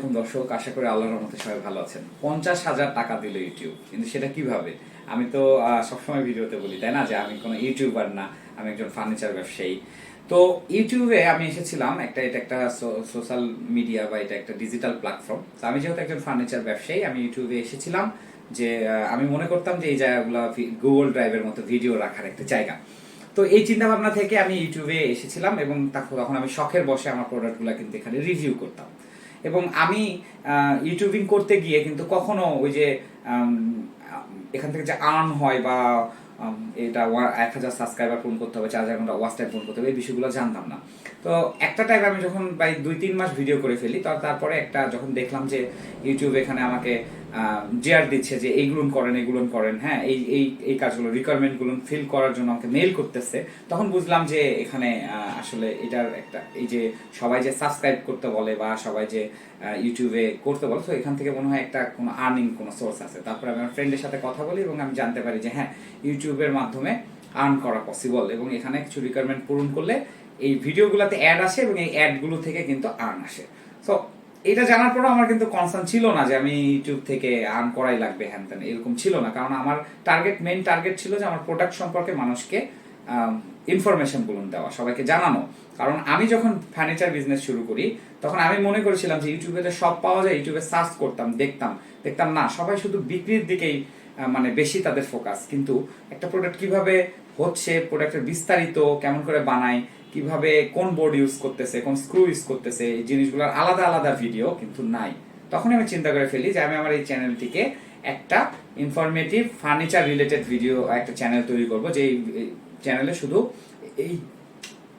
আলাইকুম দর্শক, আশা করি আল্লাহর রহমতে সবাই ভালো আছেন। পঞ্চাশ হাজার টাকা দিল ইউটিউব, কিন্তু সেটা কীভাবে? আমি তো সবসময় ভিডিওতে বলি, তাই না? যে আমি কোনো ইউটিউবার না, আমি একজন ফার্নিচার ব্যবসায়ী। তো ইউটিউবে আমি এসেছিলাম, একটা, এটা একটা সোশ্যাল মিডিয়া বা এটা একটা ডিজিটাল প্ল্যাটফর্ম। তো আমি যেহেতু একজন ফার্নিচার ব্যবসায়ী, আমি ইউটিউবে এসেছিলাম যে আমি মনে করতাম যে এই জায়গাগুলো গুগল ড্রাইভের মতো ভিডিও রাখার একটা জায়গা। তো এই চিন্তা ভাবনা থেকে আমি ইউটিউবে এসেছিলাম এবং তখন আমি শখের বসে আমার প্রোডাক্টগুলো কিন্তু এখানে রিভিউ করতাম। এবং আমি ইউটিউবিং করতে গিয়ে কিন্তু কখনো ওই যে এখান থেকে যে আর্ন হয় বা এটা এক হাজার সাবস্ক্রাইবার পূরণ করতে হবে, চার হাজার ঘণ্টা ওয়াচ টাইম পূরণ করতে হবে, এই বিষয়গুলো জানতাম না। তো একটা টাইম আমি যখন প্রায় দুই তিন মাস ভিডিও করে ফেলি তারপরে একটা যখন দেখলাম যে ইউটিউব এখানে আমাকে জেয়ার দিচ্ছে যে এইগুলো করেন এগুলো করেন হ্যাঁ এই এই এই কাজগুলো রিকোয়ারমেন্টগুলো ফিল করার জন্য আমাকে মেল করতেছে। তখন বুঝলাম যে এখানে আসলে এটার একটা, এই যে সবাই যে সাবস্ক্রাইব করতে বলে বা সবাই যে ইউটিউবে করতে বলে, তো এখান থেকে মনে হয় একটা কোনো আর্নিং কোনো সোর্স আছে। তারপরে আমি আমার ফ্রেন্ডের সাথে কথা বলি এবং আমি জানতে পারি যে হ্যাঁ ইউটিউবের মাধ্যমে আর্ন করা পসিবল এবং এখানে কিছু রিকোয়ারমেন্ট পূরণ করলে এই ভিডিওগুলোতে অ্যাড আসে এবং এই অ্যাডগুলো থেকে কিন্তু আর্ন আসে। সো এটা জানার পরও আমার কিন্তু কনসার্ন ছিল না যে আমি ইউটিউব থেকে আর্ন করাই লাগবে হ্যান ত্যান এরকম ছিল না। কারণ আমার টার্গেট মেইন টার্গেট ছিল যে আমার প্রোডাক্ট সম্পর্কে মানুষকে ইনফরমেশন বলুন দেওয়া, সবাইকে জানানো। কারণ আমি যখন ফার্নিচার বিজনেস শুরু করি, তখন আমি মনে করেছিলাম যে ইউটিউবে তো সব পাওয়া যায় ইউটিউবে সার্চ করতাম, দেখতাম। দেখতাম, না, সবাই শুধু বিক্রির দিকেই মানে বেশি তাদের ফোকাস কিন্তু একটা প্রোডাক্ট কীভাবে হচ্ছে প্রোডাক্টের বিস্তারিত, কেমন করে বানায় কীভাবে কোন বোর্ড ইউজ করতেছে, কোন স্ক্রু ইউজ করতেছে, এই জিনিসগুলোর আলাদা আলাদা ভিডিও কিন্তু নাই। তখন আমি চিন্তা করে ফেলি যে আমি আমার এই চ্যানেলটিকে একটা ইনফরমেটিভ ফার্নিচার রিলেটেড ভিডিও একটা চ্যানেল তৈরি করব, যে চ্যানেলে শুধু এই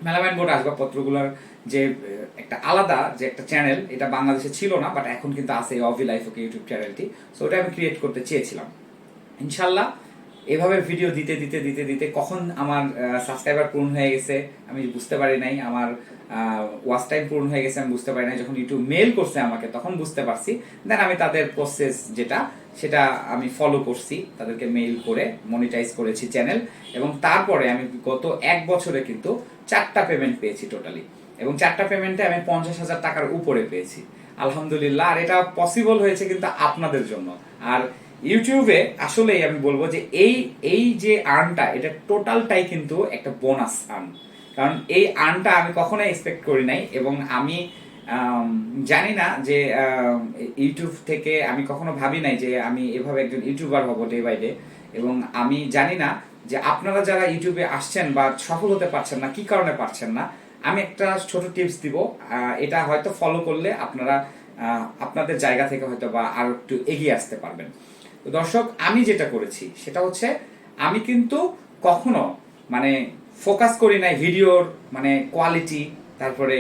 মেলামাইন বোর্ড আসবাবপত্রগুলোর যে একটা আলাদা যে একটা চ্যানেল এটা বাংলাদেশে ছিল না বাট এখন কিন্তু আছে অভি লাইফ ওকে ইউটিউব চ্যানেলটি সো ওটা আমি ক্রিয়েট করতে চেয়েছিলাম। ইনশাল্লাহ এভাবে ভিডিও দিতে দিতে দিতে দিতে কখন আমার সাবস্ক্রাইবার পূর্ণ হয়ে গেছে আমি বুঝতে পারি নাই। আমার ওয়াচ টাইম পূর্ণ হয়ে গেছে আমি বুঝতে পারি নাই। যখন ইউটিউব মেল করছে আমাকে, তখন বুঝতে পারছি। দেন আমি তাদের প্রসেস যেটা, সেটা আমি ফলো করছি। তাদেরকে মেইল করে মনিটাইজ করেছি চ্যানেল এবং তারপরে আমি গত এক বছরে কিন্তু চারটা পেমেন্ট পেয়েছি টোটালি এবং চারটা পেমেন্টে আমি পঞ্চাশ হাজার টাকার উপরে পেয়েছি। আলহামদুলিল্লাহ। আর এটা পসিবল হয়েছে কিন্তু আপনাদের জন্য। আর ইউটিউবে আসলেই আমি বলব যে এই এই যে আর্নটা এটা টোটালটাই কিন্তু একটা বোনাস আর্ন কারণ এই আর্নটা আমি কখনোই এক্সপেক্ট করি নাই এবং আমি জানি না যে ইউটিউব থেকে আমি কখনো ভাবি নাই যে আমি এভাবে একজন ইউটিউবার হব ডে বাই ডে এবং আমি জানি না যে আপনারা যারা ইউটিউবে আসছেন বা সফল হতে পারছেন না, কি কারণে পারছেন না, আমি একটা ছোট টিপস দিব। এটা হয়তো ফলো করলে আপনারা আপনাদের জায়গা থেকে হয়তো বা আরও একটু এগিয়ে আসতে পারবেন। দর্শক, আমি যেটা করেছি সেটা হচ্ছে আমি কিন্তু কখনো মানে ফোকাস করি নাই ভিডিওর মানে কোয়ালিটি তারপরে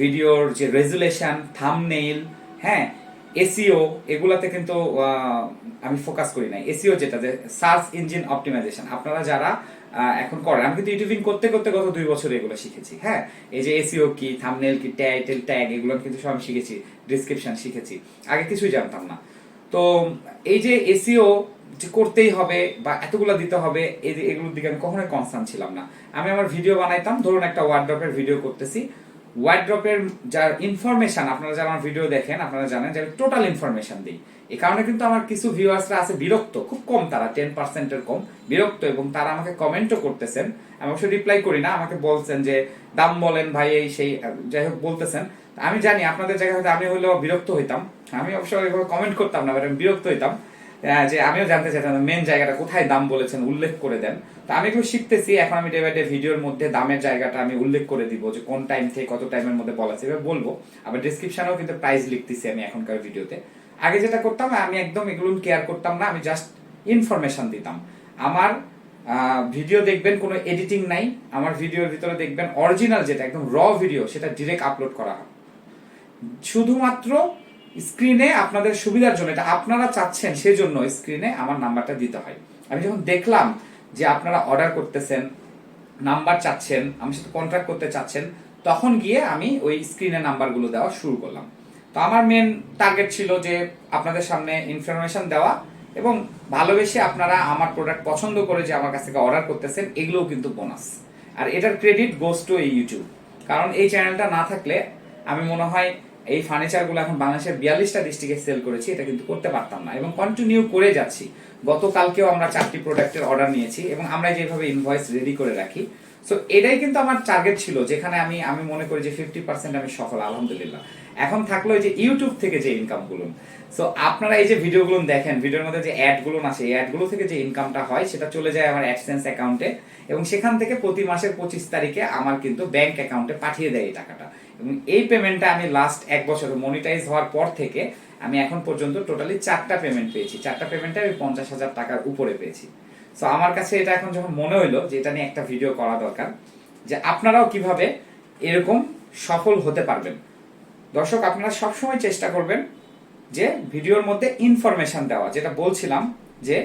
ভিডিওর যে রেজুলেশন থামনেইল হ্যাঁ এসিও এগুলাতে কিন্তু আমি ফোকাস করি নাই। এসিও যেটা, যে সার্চ ইঞ্জিন অপটিমাইজেশন আপনারা যারা এখন করেন, আমি কিন্তু ইউটিউবিং করতে করতে গত দুই বছর এগুলো শিখেছি হ্যাঁ? এই যে এসিও কি থামনেল কি টাইটেল ট্যাগ এগুলো কিন্তু সব শিখেছি ডিসক্রিপশন শিখেছি। আগে কিছুই জানতাম না। তো এই যে এসিও যে করতেই হবে বা এতগুলো দিতে হবে এগুলোর দিকে আমি কখনোই কনসার্ন ছিলাম না। আমি আমার ভিডিও বানাইতাম, ধরুন একটা ওয়ার্ড্রপের ভিডিও করতেছি। ওয়ার্ড্রপের যা ইনফরমেশন আপনারা যারা আমার ভিডিও দেখেন, আপনারা জানেন যে টোটাল ইনফরমেশন দিই। এই কারণে কিন্তু আমার কিছু ভিউয়ার্সরা আছে বিরক্ত, খুব কম তারা টেন পার্সেন্টের কম, বিরক্ত এবং তারা আমাকে কমেন্টও করতেছেন। আমি অবশ্যই রিপ্লাই করি না, আমাকে বলছেন যে, দাম বলেন ভাই, এই সেই, যাই হোক বলতেছেন। আমি জানি আপনাদের জায়গায় হয়তো আমি হলেও বিরক্ত হইতাম। আমি অবশ্যই ওইভাবে কমেন্ট করতাম না আমি বিরক্ত হইতাম। যে আমিও জানতে চাইতাম মেন জায়গাটা কোথায় দাম বলেছেন, উল্লেখ করে দেন। তো আমি এগুলো শিখতেছি, এখন আমি ডে ভিডিওর মধ্যে দামের জায়গাটা আমি উল্লেখ করে দিব, যে কোন টাইম থেকে কত টাইমের মধ্যে বলা আছে বলব। আবার ডিসক্রিপশনেও কিন্তু প্রাইস লিখতেছি আমি এখনকার ভিডিওতে। আগে যেটা করতাম, আমি একদম এগুলো কেয়ার করতাম না, আমি জাস্ট ইনফরমেশন দিতাম। আমার ভিডিও দেখবেন, কোনো এডিটিং নাই। আমার ভিডিওর ভিতরে দেখবেন অরিজিনাল যেটা, একদম র ভিডিও সেটা ডিরেক্ট আপলোড করা হয়। শুধুমাত্র স্ক্রিনে আপনাদের সুবিধার জন্য, এটা আপনারা চাচ্ছেন সেজন্য স্ক্রিনে আমার নাম্বারটা দিতে হয়। আমি যখন দেখলাম যে আপনারা অর্ডার করতেছেন, নাম্বার চাচ্ছেন, আমার সাথে কন্ট্রাক্ট করতে চাচ্ছেন, তখন গিয়ে আমি ওই স্ক্রিনে নাম্বারগুলো দেওয়া শুরু করলাম। তো আমার মেন টার্গেট ছিল যে আপনাদের সামনে ইনফরমেশন দেওয়া এবং ভালোবেসে আপনারা আমার প্রোডাক্ট পছন্দ করে যে আমার কাছ থেকে অর্ডার করতেছেন, এগুলোও কিন্তু বোনাস আর এটার ক্রেডিট গোস টু এই ইউটিউব কারণ এই চ্যানেলটা না থাকলে আমি মনে হয় এই ফার্নিচারগুলো এখন বাংলাদেশের বিয়াল্লিশটা ডিস্ট্রিক্টে সেল করেছি, এটা কিন্তু করতে পারতাম না এবং কন্টিনিউ করে যাচ্ছি। গতকালকেও আমরা চারটি প্রোডাক্টের অর্ডার নিয়েছি এবং আমরা যেভাবে ইনভয়েস রেডি করে রাখি সো এটাই কিন্তু আমার টার্গেট ছিল, যেখানে আমি আমি মনে করি যে ফিফটি পার্সেন্ট আমি সফল, আলহামদুলিল্লাহ। এখন থাকল যে ইউটিউব থেকে যে ইনকামগুলো সো আপনারা এই যে ভিডিওগুলো দেখেন ভিডিওর মধ্যে যে অ্যাডগুলো আসে এই অ্যাডগুলো থেকে যে ইনকামটা হয়, সেটা চলে যায় আমার অ্যাডসেন্স অ্যাকাউন্টে এবং সেখান থেকে প্রতি মাসের পঁচিশ তারিখে আমার কিন্তু ব্যাংক অ্যাকাউন্টে পাঠিয়ে দেয় এই টাকাটা। এবং এই পেমেন্টটা আমি লাস্ট এক বছর মনিটাইজ হওয়ার পর থেকে আমি এখন পর্যন্ত টোটালি চারটা পেমেন্ট পেয়েছি। চারটা পেমেন্টে আমি পঞ্চাশ হাজার টাকার উপরে পেয়েছি। সো আমার কাছে এটা এখন যখন মনে হইল যে এটা নিয়ে একটা ভিডিও করা দরকার, যে আপনারাও কীভাবে এরকম সফল হতে পারবেন। দর্শক, আপনারা সবসময় চেষ্টা করবেন যে ভিডিওর মধ্যে ইনফরমেশন দেওয়া। যেটা বলছিলাম যে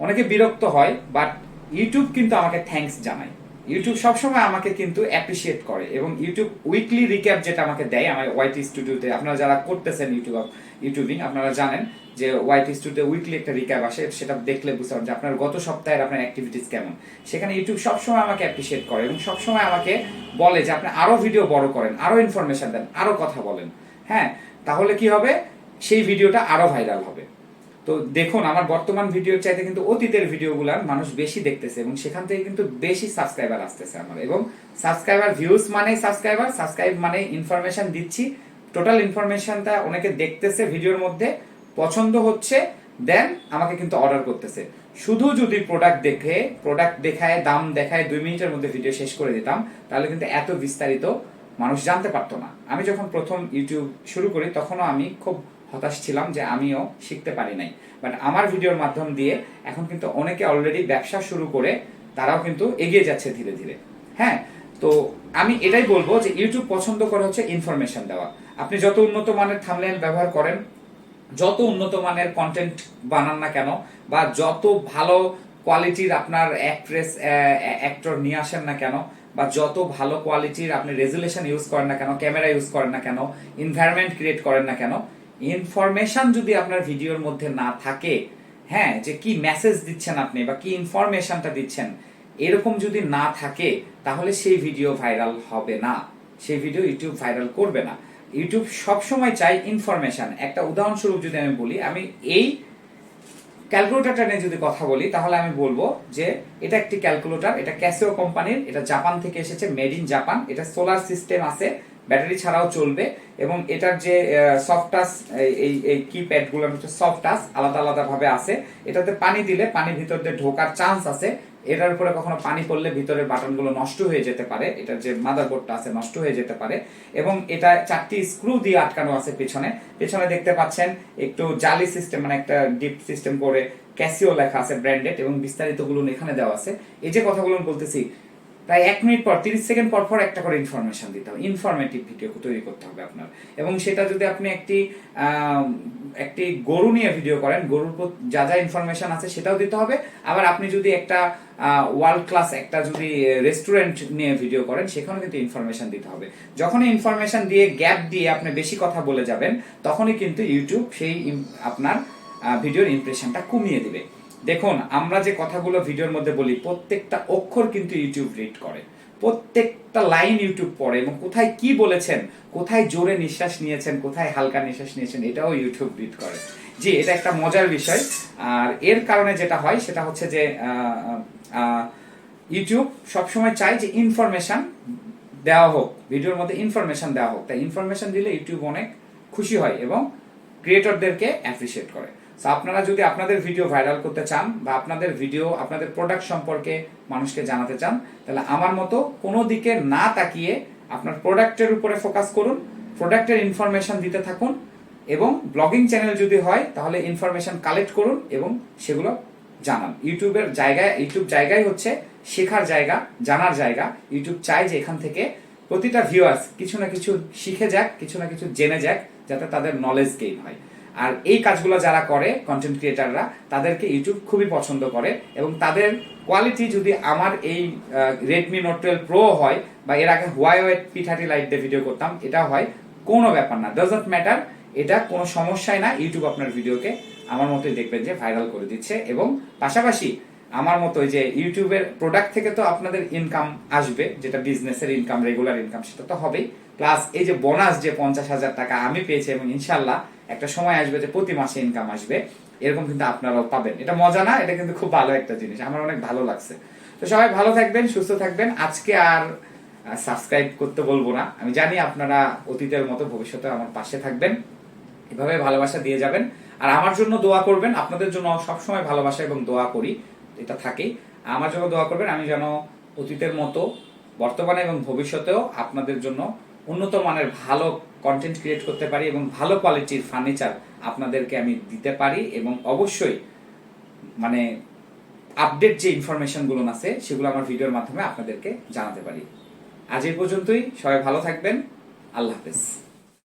অনেকে বিরক্ত হয় বাট ইউটিউব কিন্তু আমাকে থ্যাঙ্কস জানায়। ইউটিউব সবসময় আমাকে কিন্তু অ্যাপ্রিসিয়েট করে এবং ইউটিউব উইকলি রিক্যাপ যেটা আমাকে দেয় আমার ওয়াইটি স্টুডিওতে আপনারা যারা করতেছেন ইউটিউব ইউটিউবিং, আপনারা জানেন যে ওয়াইটি স্টুডিও উইকলি একটা রিক্যাপ আসে, সেটা দেখলে বুঝতে পারবেন যে আপনার গত সপ্তাহের আপনার অ্যাক্টিভিটিস কেমন। সেখানে ইউটিউব সবসময় আমাকে অ্যাপ্রিসিয়েট করে এবং সবসময় আমাকে বলে যে আপনি আরও ভিডিও বড় করেন, আরও ইনফরমেশন দেন, আরও কথা বলেন। হ্যাঁ তাহলে কি হবে? সেই ভিডিওটা আরও ভাইরাল হবে। তো দেখুন, আমার বর্তমান ভিডিওর চাইতে কিন্তু অতীতের ভিডিওগুলার মানুষ বেশি দেখতেছে এবং সেখান থেকে কিন্তু বেশি সাবস্ক্রাইবার আসতেছে আমার। এবং সাবস্ক্রাইবার ভিউজ মানে সাবস্ক্রাইবার সাবস্ক্রাইব মানে ইনফরমেশন দিচ্ছি টোটাল ইনফরমেশনটা অনেকে দেখতেছে ভিডিওর মধ্যে, পছন্দ হচ্ছে দেন আমাকে কিন্তু অর্ডার করতেছে। শুধু যদি প্রোডাক্ট দেখে প্রোডাক্ট দেখায়, দাম দেখায়, দুই মিনিটের মধ্যে ভিডিও শেষ করে দিতাম, তাহলে কিন্তু এত বিস্তারিত মানুষ জানতে পারতো না। আমি যখন প্রথম ইউটিউব শুরু করি, তখনও আমি খুব হতাশ ছিলাম যে আমিও শিখতে পারি নাই। বাট আমার ভিডিওর মাধ্যম দিয়ে এখন কিন্তু অনেকে অলরেডি ব্যবসা শুরু করে, তারাও কিন্তু এগিয়ে যাচ্ছে ধীরে ধীরে। হ্যাঁ তো আমি এটাই বলব যে ইউটিউব পছন্দ করে হচ্ছে ইনফরমেশন দেওয়া। আপনি যত উন্নত মানের থামলেন ব্যবহার করেন, যত উন্নত মানের কন্টেন্ট বানান না কেন, বা যত ভালো কোয়ালিটির আপনার অ্যাক্ট্রেস অ্যাক্টর নিয়ে আসেন না কেন, বা যত ভালো কোয়ালিটির আপনি রেজুলেশন ইউজ করেন না কেন ক্যামেরা ইউজ করেন না কেন ইনভায়রনমেন্ট ক্রিয়েট করেন না কেন ইনফরমেশন যদি আপনার ভিডিওর মধ্যে না থাকে হ্যাঁ যে কি মেসেজ দিচ্ছেন আপনি বা কি ইনফরমেশনটা দিচ্ছেন, এরকম যদি না থাকে, তাহলে সেই ভিডিও ভাইরাল হবে না। সেই ভিডিও ইউটিউব ভাইরাল করবে না। ইউটিউব সবসময় চাই ইনফরমেশন একটা উদাহরণস্বরূপ যদি আমি বলি, আমি এই ক্যালকুলেটারটা নিয়ে যদি কথা বলি, তাহলে আমি বলব যে এটা একটি ক্যালকুলেটার এটা ক্যাসিও কোম্পানির এটা জাপান থেকে এসেছে মেড ইন জাপান এটা সোলার সিস্টেম আছে ব্যাটারি ছাড়াও চলবে, এবং এটার যে সফট টাচ এই এই কিপ্যাডগুলো হচ্ছে সফট টাচ আলাদা আলাদাভাবে আছে। এটাতে পানি দিলে পানি ভিতর দিয়ে ঢোকার চান্স আছে এটার উপরে কখনো পানি পড়লে ভিতরের বাটনগুলো নষ্ট হয়ে যেতে পারে, এটার যে মাদারবোর্ডটা আছে নষ্ট হয়ে যেতে পারে, এবং এটা চারটি স্ক্রু দিয়ে আটকানো আছে পিছনে। পেছনে দেখতে পাচ্ছেন একটু জালি সিস্টেম মানে একটা ডিপ সিস্টেম করে ক্যাসিও লেখা আছে ব্র্যান্ডেড এবং বিস্তারিতগুলো এখানে দেওয়া আছে। এই যে কথাগুলো বলতেছি প্রায় এক মিনিট পর, তিরিশ সেকেন্ড পর পর একটা করে ইনফরমেশন দিতে হবে। ইনফরমেটিভ ভিডিও তৈরি করতে হবে আপনার। এবং সেটা যদি আপনি একটি একটি গরু নিয়ে ভিডিও করেন, গরুর যা যা ইনফরমেশন আছে সেটাও দিতে হবে। আবার আপনি যদি একটা ওয়ার্ল্ড ক্লাস একটা যদি রেস্টুরেন্ট নিয়ে ভিডিও করেন, সেখানেও কিন্তু ইনফরমেশন দিতে হবে। যখনই ইনফরমেশন দিয়ে গ্যাপ দিয়ে আপনি বেশি কথা বলে যাবেন, তখনই কিন্তু ইউটিউব সেই আপনার ভিডিওর ইমপ্রেশনটা কমিয়ে দিবে। দেখুন, আমরা যে কথাগুলো ভিডিওর মধ্যে বলি, প্রত্যেকটা অক্ষর কিন্তু ইউটিউব রিড করে। প্রত্যেকটা লাইন ইউটিউব পড়ে এবং কোথায় কি বলেছেন, কোথায় জোরে নিঃশ্বাস নিয়েছেন, কোথায় হালকা নিঃশ্বাস নিয়েছেন, এটাও ইউটিউব রিড করে। জি, এটা একটা মজার বিষয়। আর এর কারণে যেটা হয়, সেটা হচ্ছে যে ইউটিউব সবসময় চায় যে ইনফরমেশন দেওয়া হোক, ভিডিওর মধ্যে ইনফরমেশন দেওয়া হোক। তাই ইনফরমেশন দিলে ইউটিউব অনেক খুশি হয় এবং ক্রিয়েটরদেরকে অ্যাপ্রিসিয়েট করে। আপনারা যদি আপনাদের ভিডিও ভাইরাল করতে চান বা আপনাদের ভিডিও আপনাদের প্রোডাক্ট সম্পর্কে মানুষকে জানাতে চান, তাহলে আমার মতো কোনো দিকে না তাকিয়ে আপনার প্রোডাক্টের উপরে ফোকাস করুন প্রোডাক্টের ইনফরমেশন দিতে থাকুন এবং ব্লগিং চ্যানেল যদি হয়, তাহলে ইনফরমেশন কালেক্ট করুন এবং সেগুলো জানান। ইউটিউবের জায়গায় ইউটিউব জায়গায় হচ্ছে শেখার জায়গা, জানার জায়গা। ইউটিউব চায় যে এখান থেকে প্রতিটা ভিউয়ার্স কিছু না কিছু শিখে যাক, কিছু না কিছু জেনে যাক, যাতে তাদের নলেজ গেইন হয়। আর এই কাজগুলো যারা করে কন্টেন্ট ক্রিয়েটাররা তাদেরকে ইউটিউব খুবই পছন্দ করে এবং তাদের কোয়ালিটি যদি আমার এই রেডমি নোট টুয়েলভ প্রো হয় বা এর আগে why wait P thirty light দিয়ে ভিডিও করতাম, এটা হয় কোনো ব্যাপার না। ডাজন্ট ম্যাটার এটা কোনো সমস্যাই না ইউটিউব আপনার ভিডিওকে আমার মতোই দেখবেন যে ভাইরাল করে দিচ্ছে এবং পাশাপাশি আমার মতো যে ইউটিউবের প্রোডাক্ট থেকে তো আপনাদের ইনকাম আসবে, যেটা বিজনেসের ইনকাম রেগুলার ইনকাম সেটা তো হবেই। প্লাস এই যে বোনাস যে পঞ্চাশ হাজার টাকা আমি পেয়েছি এবং ইনশাল্লাহ একটা সময় আসবে যে প্রতি মাসে ইনকাম আসবে। এরকম কিন্তু আপনারাও পাবেন। এটা মজা না? এটা কিন্তু খুব ভালো একটা জিনিস। আমার অনেক ভালো লাগছে। তো সবাই ভালো থাকবেন, সুস্থ থাকবেন। আজকে আর সাবস্ক্রাইব করতে বলব না। আমি জানি আপনারা অতীতের মতো ভবিষ্যতে আমার পাশে থাকবেন। এভাবে ভালোবাসা দিয়ে যাবেন। আর আমার জন্য দোয়া করবেন। আপনাদের জন্য সবসময় ভালোবাসা এবং দোয়া করি। এটা থাকেই। আমার জন্য দোয়া করবেন। আমি যেন অতীতের মতো, বর্তমানে এবং ভবিষ্যতেও আপনাদের জন্য উন্নত মানের ভালো কন্টেন্ট ক্রিয়েট করতে পারি এবং ভালো কোয়ালিটির ফার্নিচার আপনাদেরকে আমি দিতে পারি এবং অবশ্যই মানে আপডেট যে ইনফরমেশনগুলো আছে, সেগুলো আমার ভিডিওর মাধ্যমে আপনাদেরকে জানাতে পারি। আজ এই পর্যন্তই, সবাই ভালো থাকবেন। আল্লাহ হাফেজ।